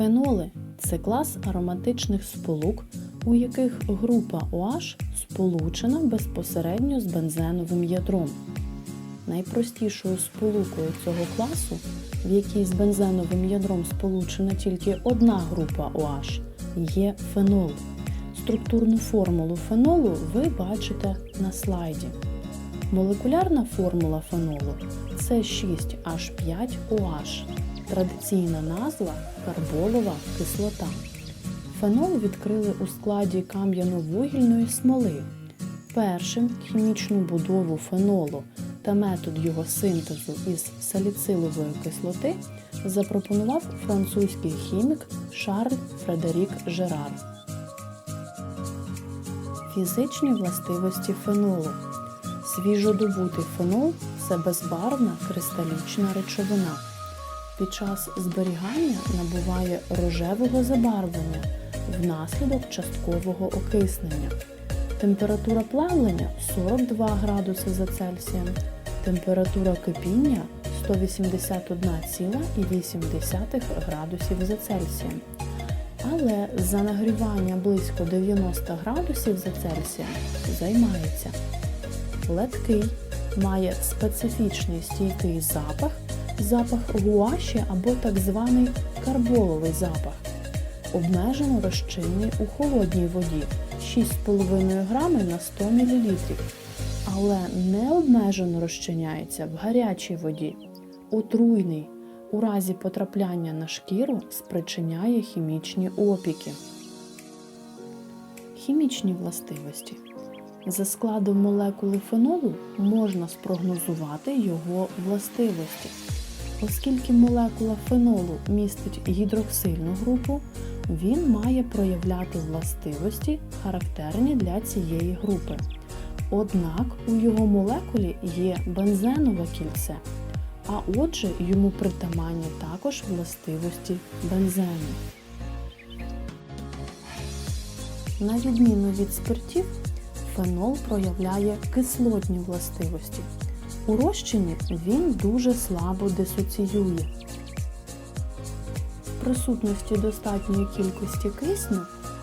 Феноли це клас ароматичних сполук, у яких група OH сполучена безпосередньо з бензеновим ядром. Найпростішою сполукою цього класу, в якій з бензеновим ядром сполучена тільки одна група OH, є фенол. Структурну формулу фенолу ви бачите на слайді. Молекулярна формула фенолу це 6H5OH. Традиційна назва карболова кислота. Фенол відкрили у складі кам'яно-вугільної смоли. Першим хімічну будову фенолу та метод його синтезу із саліцилової кислоти запропонував французький хімік Шарль Фредерік Жерар. Фізичні властивості фенолу. Свіжодобутий фенол це безбарвна кристалічна речовина. Під час зберігання набуває рожевого забарвлення внаслідок часткового окиснення. Температура плавлення 42 градуси за Цельсієм, температура кипіння 181,8 градусів за Цельсієм. Але за нагрівання близько 90 градусів за Цельсієм займається. Леткий має специфічний стійкий запах, запах гуаші або так званий карболовий запах. Обмежено розчинний у холодній воді 6,5 грами на 100 мл, але не обмежено розчиняється в гарячій воді. Отруйний у разі потрапляння на шкіру спричиняє хімічні опіки. Хімічні властивості. За складом молекули фенолу можна спрогнозувати його властивості. Оскільки молекула фенолу містить гідроксильну групу, він має проявляти властивості, характерні для цієї групи. Однак у його молекулі є бензенове кільце, а отже йому притаманні також властивості бензену. На відміну від спиртів, фенол проявляє кислотні властивості. У розчині він дуже слабо дисоціює. В присутності достатньої кількості кисню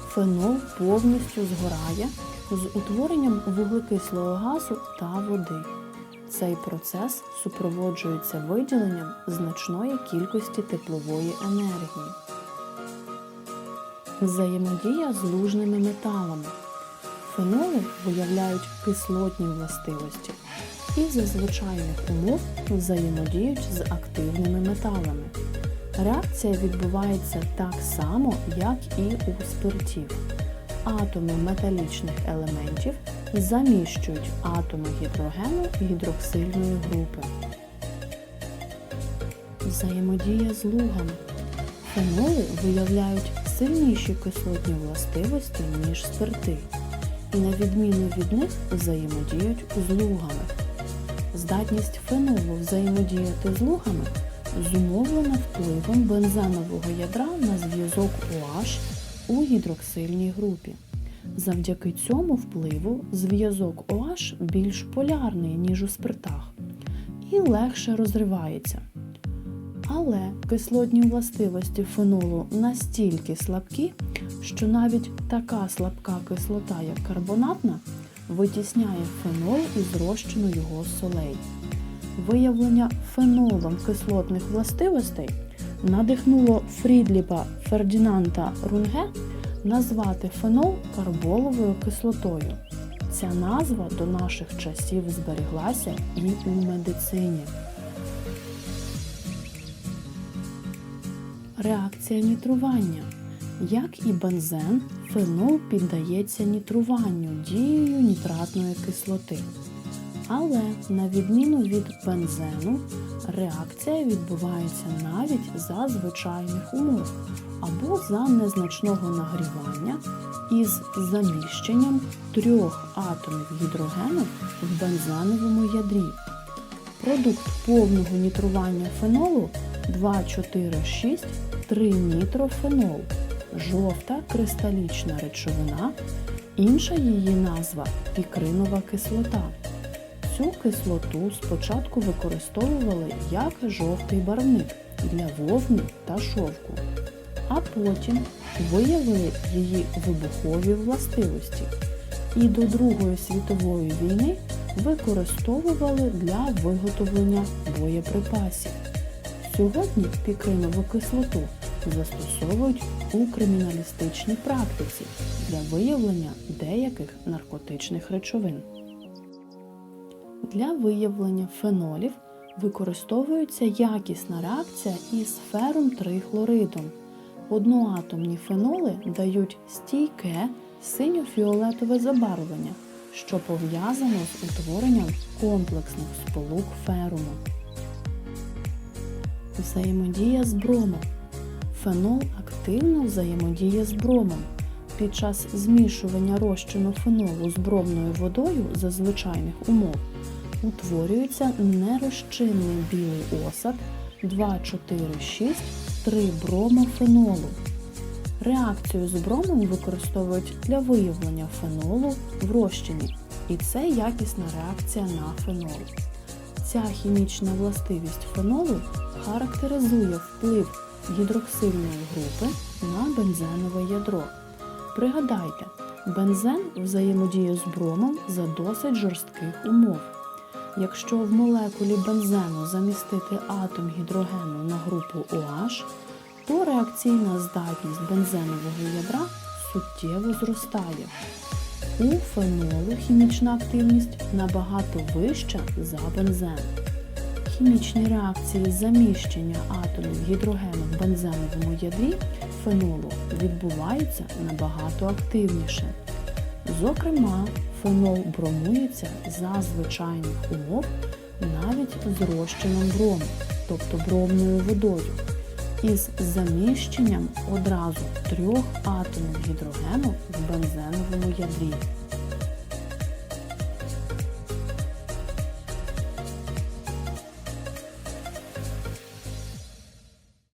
фенол повністю згорає з утворенням вуглекислого газу та води. Цей процес супроводжується виділенням значної кількості теплової енергії. Взаємодія з лужними металами. Феноли виявляють кислотні властивості і за звичайних умов взаємодіють з активними металами. Реакція відбувається так само, як і у спиртів. Атоми металічних елементів заміщують атоми гідрогену гідроксильної групи. Взаємодія з лугами. Феноли виявляють сильніші кислотні властивості, ніж спирти, і на відміну від них взаємодіють з лугами. Здатність фенолу взаємодіяти з лугами зумовлена впливом бензенового ядра на зв'язок OH у гідроксильній групі. Завдяки цьому впливу зв'язок OH більш полярний, ніж у спиртах, і легше розривається. Але кислотні властивості фенолу настільки слабкі, що навіть така слабка кислота, як карбонатна, витісняє фенол із розчину його солей. Виявлення фенолом кислотних властивостей надихнуло Фрідліпа Фердінанта Рунге назвати фенол карболовою кислотою. Ця назва до наших часів зберіглася і у медицині. Реакція нітрування. Як і бензен, фенол піддається нітруванню дією нітратної кислоти. Але на відміну від бензену, реакція відбувається навіть за звичайних умов або за незначного нагрівання із заміщенням трьох атомів гідрогену в бензеновому ядрі. Продукт повного нітрування фенолу 2,4,6 тринітрофенол жовта кристалічна речовина, інша її назва пікринова кислота. Цю кислоту спочатку використовували як жовтий барвник для вовни та шовку. а потім виявили її вибухові властивості і до Другої світової війни використовували для виготовлення боєприпасів. Сьогодні пікринову кислоту застосовують у криміналістичній практиці для виявлення деяких наркотичних речовин. Для виявлення фенолів використовується якісна реакція із ферум 3 хлоридом. Одноатомні феноли дають стійке синьо-фіолетове забарвлення, що пов'язано з утворенням комплексних сполук феруму. Взаємодія з бромом. Фенол активно взаємодіє з бромом. Під час змішування розчину фенолу з бромною водою за звичайних умов утворюється нерозчинний білий осад 2,4,6 3-бромофенолу. Реакцію з бромом використовують для виявлення фенолу в розчині, і це якісна реакція на фенол. Ця хімічна властивість фенолу характеризує вплив гідроксильної групи на бензенове ядро. Пригадайте, бензен взаємодіє з бромом за досить жорстких умов. Якщо в молекулі бензену замістити атом гідрогену на групу OH, то реакційна здатність бензенового ядра суттєво зростає. У фенолу хімічна активність набагато вища за бензен. Хімічні реакції заміщення атомів гідрогену в бензеновому ядрі фенолу відбуваються набагато активніше. Зокрема, фенол бромується за звичайних умов навіть з розчином тобто бромною водою, із заміщенням одразу трьох атомів гідрогену в бензеновому ядрі.